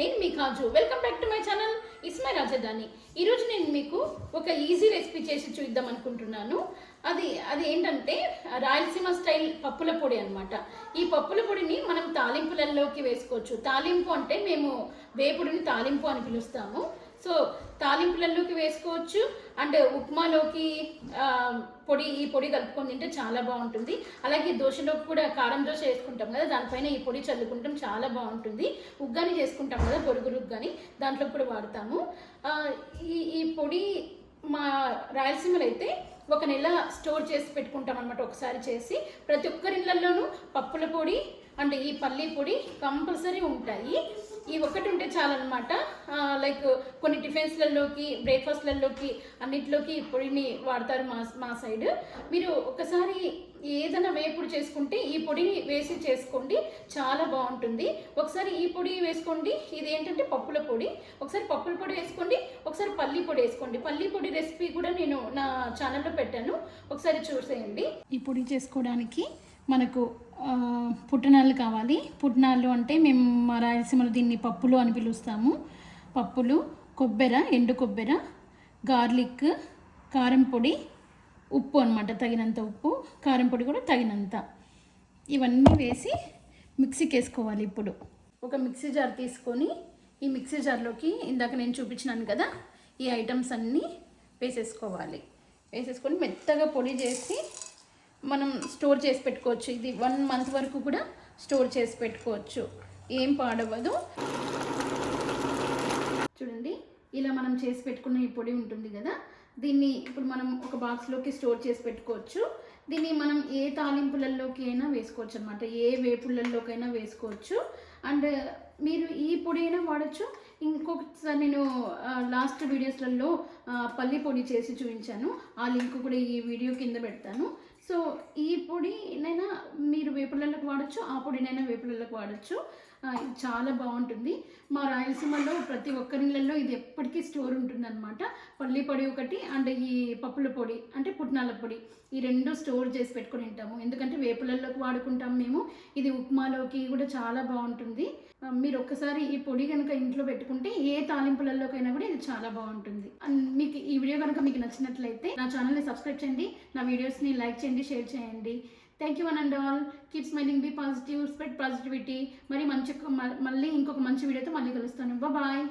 నేను మీ Kaju. Welcome back to my channel ఇస్మై రాజధాని. ఈరోజు నేను మీకు ఒక ఈజీ రెసిపీ చేసి చూద్దాం అనుకుంటున్నాను. అది అది ఏంటంటే రాయలసీమ స్టైల్ పప్పుల పొడి అనమాట ఈ పప్పుల పొడిని మనం తాలింపులలోకి వేసుకోవచ్చు. తాలింపు అంటే మేము వేపుడిని తాలింపు అని పిలుస్తాము. సో తాలింపులలోకి వేసుకోవచ్చు. అండ్ ఉప్మాలోకి పొడి ఈ పొడి కలుపుకొని తింటే చాలా బాగుంటుంది. అలాగే దోశలోకి కూడా కారం దోశ వేసుకుంటాం కదా దానిపైన ఈ పొడి చల్లుకుంటాం చాలా బాగుంటుంది. ఉగ్గాని చేసుకుంటాం కదా బొరుగులు ఉగ్గాని దాంట్లో కూడా వాడతాము. ఈ ఈ పొడి మా రాయలసీమలో అయితే ఒక నెల స్టోర్ చేసి పెట్టుకుంటాం అనమాట ఒకసారి చేసి. ప్రతి ఒక్కరి ఇళ్ళలోనూ పప్పుల పొడి అండ్ ఈ పల్లీ పొడి కంపల్సరీ ఉంటాయి. ఈ ఒక్కటి ఉంటే చాలన్నమాట. లైక్ కొన్ని టిఫిన్స్లలోకి బ్రేక్ఫాస్ట్లలోకి అన్నిటిలోకి ఈ పొడిని వాడతారు మా మా సైడ్. మీరు ఒకసారి ఏదైనా వేపుడు చేసుకుంటే ఈ పొడిని వేసి చేసుకోండి చాలా బాగుంటుంది. ఒకసారి ఈ పొడి వేసుకోండి ఇది ఏంటంటే పప్పుల పొడి. ఒకసారి పప్పుల పొడి వేసుకోండి ఒకసారి పల్లి పొడి వేసుకోండి. పల్లి పొడి రెసిపీ కూడా నేను నా ఛానల్లో పెట్టాను. ఒకసారి చూసేయండి. ఈ పొడి చేసుకోవడానికి మనకు పుట్టినాళ్ళు కావాలి. పుట్టినాళ్ళు అంటే మేము మా రాయలసీమలో దీన్ని పప్పులు అని పిలుస్తాము. పప్పులు కొబ్బెర ఎండు కొబ్బెర గార్లిక్ కారం పొడి ఉప్పు అనమాట తగినంత ఉప్పు కారం పొడి కూడా తగినంత. ఇవన్నీ వేసి మిక్సీకి వేసుకోవాలి ఇప్పుడు. ఒక మిక్సీ జార్ తీసుకొని ఈ మిక్సీ జార్లోకి ఇందాక నేను చూపించినాను కదా ఈ ఐటమ్స్ అన్నీ వేసేసుకోవాలి. వేసేసుకొని మెత్తగా పొడి చేసి మనం స్టోర్ చేసి పెట్టుకోవచ్చు. ఇది వన్ మంత్ వరకు కూడా స్టోర్ చేసి పెట్టుకోవచ్చు. ఏం పాడవదు చూడండి ఇలా మనం చేసి పెట్టుకున్న ఈ పొడి ఉంటుంది కదా. దీన్ని ఇప్పుడు మనం ఒక బాక్స్లోకి స్టోర్ చేసి పెట్టుకోవచ్చు. దీన్ని మనం ఏ తాలింపులలోకి అయినా వేసుకోవచ్చు అనమాట ఏ వేపులలోకైనా వేసుకోవచ్చు. అండ్ మీరు ఈ పొడి అయినా వాడచ్చు. ఇంకొకసారి నేను లాస్ట్ వీడియోస్లలో పల్లి పొడి చేసి చూపించాను. ఆ లింక్ కూడా ఈ వీడియో కింద పెడతాను. సో ఈ పొడినైనా మీరు వేపుళ్ళకి వాడచ్చు ఆ పొడినైనా వేపుళ్ళకి వాడచ్చు. చాలా బాగుంటుంది. మా రాయలసీమలో ప్రతి ఒక్కరిళ్ళల్లో ఇది ఎప్పటికీ స్టోర్ ఉంటుందన్నమాట. పల్లి పొడి ఒకటి అండ్ ఈ పప్పుల పొడి అంటే పుట్నాల పొడి ఈ రెండు స్టోర్ చేసి పెట్టుకొని ఉంటాము ఎందుకంటే వేపులలోకి వాడుకుంటాం మేము. ఇది ఉప్మాలోకి కూడా చాలా బాగుంటుంది. మీరు ఒక్కసారి ఈ పొడి కనుక ఇంట్లో పెట్టుకుంటే ఏ తాలింపులలోకైనా కూడా ఇది చాలా బాగుంటుంది. అండ్ మీకు ఈ వీడియో కనుక మీకు నచ్చినట్లయితే నా ఛానల్ని సబ్స్క్రైబ్ చేయండి. నా వీడియోస్ని లైక్ చేయండి షేర్ చేయండి. Thank you one and all keep smiling be positive spread positivity మరి మంచి మళ్ళీ ఇంకొక మంచి వీడియోతో మళ్ళీ కలుస్తాను. బాయ్